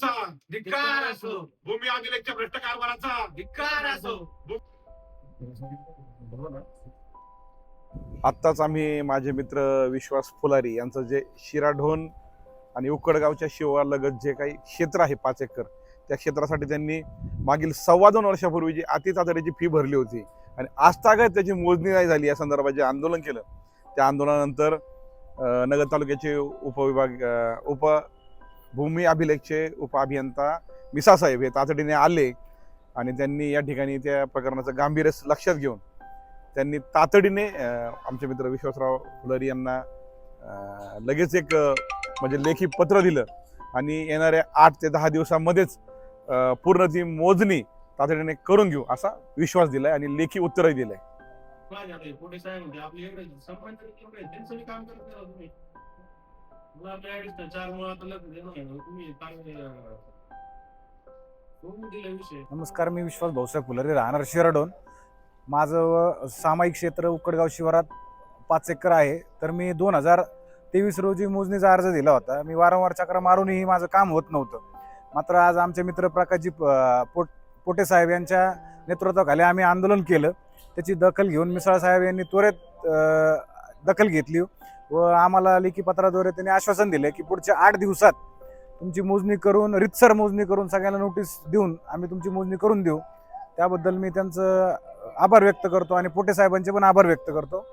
चा धिक्कार असो. भूमी अभिलेखच्या भ्रष्ट कारभाराचा धिक्कार असो. आत्ताच आम्ही माझे मित्र विश्वास फुलारी यांचं जे शिराढोण आणि उकडगावच्या शिवालगत जे काही क्षेत्र आहे पाच एकर त्या क्षेत्रासाठी त्यांनी मागील सव्वा दोन वर्षापूर्वी जी अति तातडीची फी भरली होती आणि आजतागत त्याची मोजणी नाही झाली या संदर्भात जे आंदोलन केलं त्या आंदोलनानंतर नगर तालुक्याचे उपविभाग उप भूमी अभिलेखचे उपअभियंता मिसा साहेब हे तातडीने आले आणि त्यांनी या ठिकाणी त्या प्रकरणाचं गांभीर्य लक्षात घेऊन त्यांनी तातडीने आमचे मित्र विश्वासराव फुलरी यांना लगेच एक म्हणजे लेखी पत्र दिलं आणि येणाऱ्या आठ ते दहा दिवसामध्येच पूर्ण ती मोजणी तातडीने करून घेऊ असा विश्वास दिलाय आणि लेखी उत्तरही दिलंय. मला चार तुम्ही चांगले विषय. नमस्कार मी विश्वास भाऊसाहेब फुलरे राहणार शिराडोन. माझं सामायिक क्षेत्र उकडगाव शिवारात पाच एकर आहे. तर मी दोन हजार तेवीस रोजी मोजणीचा अर्ज दिला होता. मी वारंवार चक्र मारूनही माझं काम होत नव्हतं. मात्र आज आमचे मित्र प्रकाशजी पोट पोटे साहेब यांच्या नेतृत्वाखाली आम्ही आंदोलन केलं. त्याची दखल घेऊन मिसाळ साहेब यांनी त्वरित दखल घेतली. व आम्हाला लेखी पत्राद्वारे त्यांनी आश्वासन दिलं की पुढच्या आठ दिवसात तुमची मोजणी करून रितसर मोजणी करून सगळ्यांना नोटीस देऊन आम्ही तुमची मोजणी करून देऊ. त्याबद्दल मी त्यांचं आभार व्यक्त करतो आणि पोटे साहेबांचे पण आभार व्यक्त करतो.